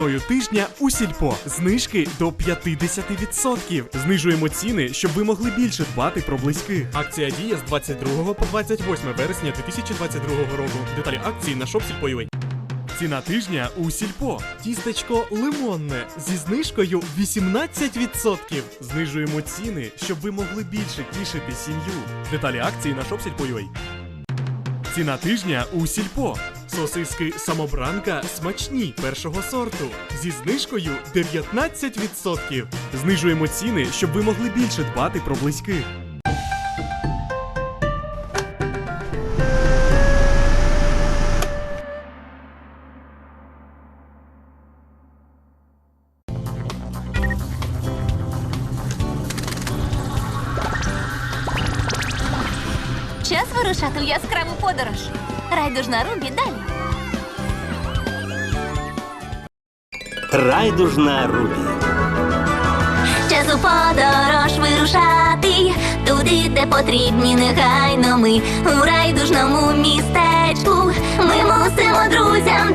Тижня у сільпо знижки до 50%. Знижуємо ціни, щоб ви могли більше дбати про близьких. Акція діє з 22 по 28 вересня 2022 року. Деталі акції на shopsільпо.ua. Ціна тижня у сільпо. Тістечко лимонне зі знижкою 18%. Знижуємо ціни, щоб ви могли більше тішити сім'ю. Деталі акції на shopsільпо.ua. Ціна тижня у сільпо. Сосиски самобранка смачні першого сорту зі знижкою 19%. Знижуємо ціни, щоб ви могли більше дбати про близьких. Час вирушати в яскраву подорож. Райдужна Рубі далі. Райдужна Рубі. Часу подорож вирушати. Туди, де потрібні негайно ми. У райдужному містечку. Ми мусимо друзям